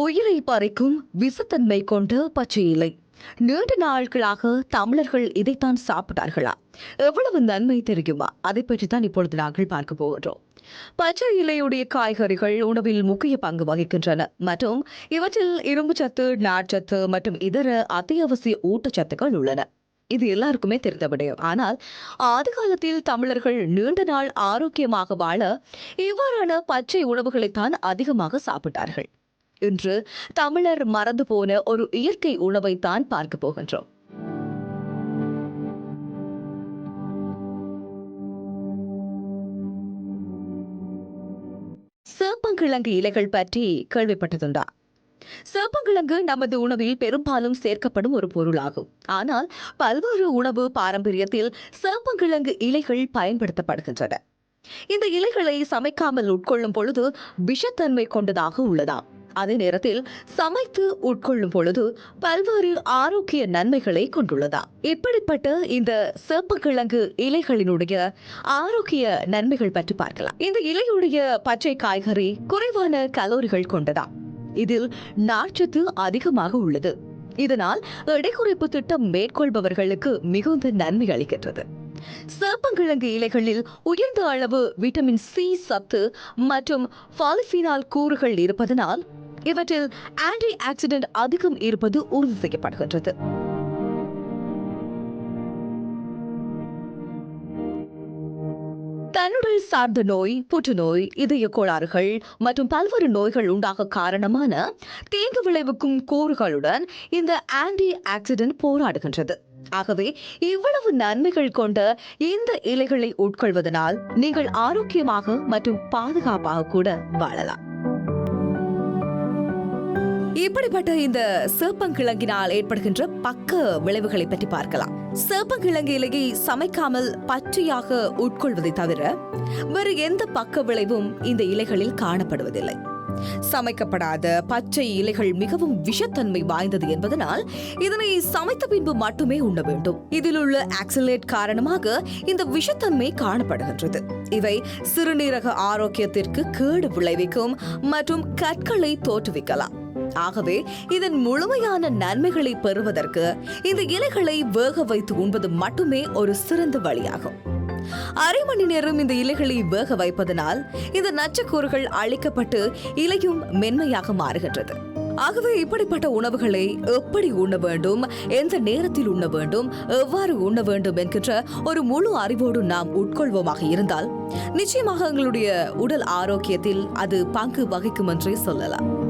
உயிரை பறிக்கும் விசத்தன்மை கொண்ட பச்சை இலை. நீண்ட நாட்களாக தமிழர்கள் இதைத்தான் சாப்பிட்டார்களா? எவ்வளவு நன்மை தெரியுமா? அதை பற்றி தான் இப்பொழுது நாங்கள் பார்க்க போகின்றோம். பச்சை இலையுடைய காய்கறிகள் உணவில் முக்கிய பங்கு வகிக்கின்றன. மற்றும் இவற்றில் இரும்புச்சத்து நார்ச்சத்து மற்றும் இதர அத்தியாவசிய ஊட்டச்சத்துக்கள் உள்ளன. இது எல்லாருக்குமே தெரிந்த விடயம். ஆனால் ஆதி காலத்தில் தமிழர்கள் நீண்ட நாள் ஆரோக்கியமாக வாழ இவ்வாறான பச்சை உணவுகளைத்தான் அதிகமாக சாப்பிட்டார்கள். இன்று தமிழர் மறந்து போன ஒரு இயற்கை உணவைத்தான் பார்க்க போகின்றோம். சேப்பங்கிழங்கு இலைகள் பற்றி கேள்விப்பட்டதுண்டா? சேப்பங்கிழங்கு நமது உணவில் பெரும்பாலும் சேர்க்கப்படும் ஒரு பொருளாகும். ஆனால் பல்வேறு உணவு பாரம்பரியத்தில் சேப்பங்கிழங்கு இலைகள் பயன்படுத்தப்படுகின்றன. இந்த இலைகளை சமைக்காமல் உட்கொள்ளும் பொழுது விஷத்தன்மை கொண்டதாக உள்ளதாம். அதே நேரத்தில் சமைத்து உட்கொள்ளும் பொழுது பல்வேறு ஆரோக்கிய நன்மைகளை கொண்டுள்ளதா? இப்படிப்பட்ட இந்த சேப்பங்கிழங்கு இலைகளினுடைய ஆரோக்கிய நன்மைகள் பற்றி பார்க்கலாம். இந்த இலையுடைய பச்சை காய்கறி குறைவான கலோரிகள் கொண்டதா? இதில் நார்ச்சத்து அதிகமாக உள்ளது. இதனால் எடை குறைப்பு திட்டம் மேற்கொள்பவர்களுக்கு மிகுந்த நன்மை அளிக்கின்றது. சேப்பங்கிழங்கு இலைகளில் உயர்ந்த அளவு விட்டமின் சி சத்து மற்றும் பாலிஃபினால் கூறுகள் இருப்பதனால் இவற்றில் ஆன்டி ஆக்சிடென்ட் அதிகம் இருப்பது உறுதி செய்யப்படுகின்றது. தன்னுடல் சார்ந்த நோய் புற்றுநோய் இதய கோளாறுகள் மற்றும் பல்வேறு நோய்கள் உண்டாக காரணமான தீங்கு விளைவிக்கும் கூறுகளுடன் இந்த ஆன்டி ஆக்சிடென்ட் போராடுகின்றது. ஆகவே இவ்வளவு நன்மைகள் கொண்ட இந்த இலைகளை உட்கொள்வதனால் நீங்கள் ஆரோக்கியமாக மற்றும் பாதுகாப்பாக கூட வாழலாம். இப்படிப்பட்ட இந்த சேப்பங்கிழங்கினால் ஏற்படுகின்ற பக்க விளைவுகளை பற்றி பார்க்கலாம். சேப்பங்கிழங்கு இலையை சமைக்காமல் பச்சையாக உட்கொள்வதை தவிர வேறு எந்த பக்க விளைவும் இந்த இலைகளில் காணப்படுவதில்லை. சமைக்கப்படாத பச்சை இலைகள் மிகவும் விஷத்தன்மை வாய்ந்தது என்பதனால் இதனை சமைத்த பின்பு மட்டுமே உண்ண வேண்டும். இதில் உள்ள ஆக்சிலேட் காரணமாக இந்த விஷத்தன்மை காணப்படுகின்றது. இவை சிறுநீரக ஆரோக்கியத்திற்கு கேடு விளைவிக்கும் மற்றும் கற்களை தோற்றுவிக்கலாம். ஆகவே இதன் முழுமையான நன்மைகளை பெறுவதற்கு இந்த இலைகளை வேக வைத்து உண்பது மட்டுமே ஒரு சிறந்த வழியாகும். அரை மணி நேரம் இந்த இலைகளை வேக வைப்பதனால் இந்த நச்சுக்கூறுகள் அழிக்கப்பட்டு இலையும் மென்மையாக மாறுகின்றது. ஆகவே இப்படிப்பட்ட உணவுகளை எப்படி உண்ண வேண்டும் எந்த நேரத்தில் உண்ண வேண்டும் எவ்வாறு உண்ண வேண்டும் என்கின்ற ஒரு முழு அறிவோடு நாம் உட்கொள்வோமாக இருந்தால் நிச்சயமாக எங்களுடைய உடல் ஆரோக்கியத்தில் அது பங்கு வகிக்கும் என்றே சொல்லலாம்.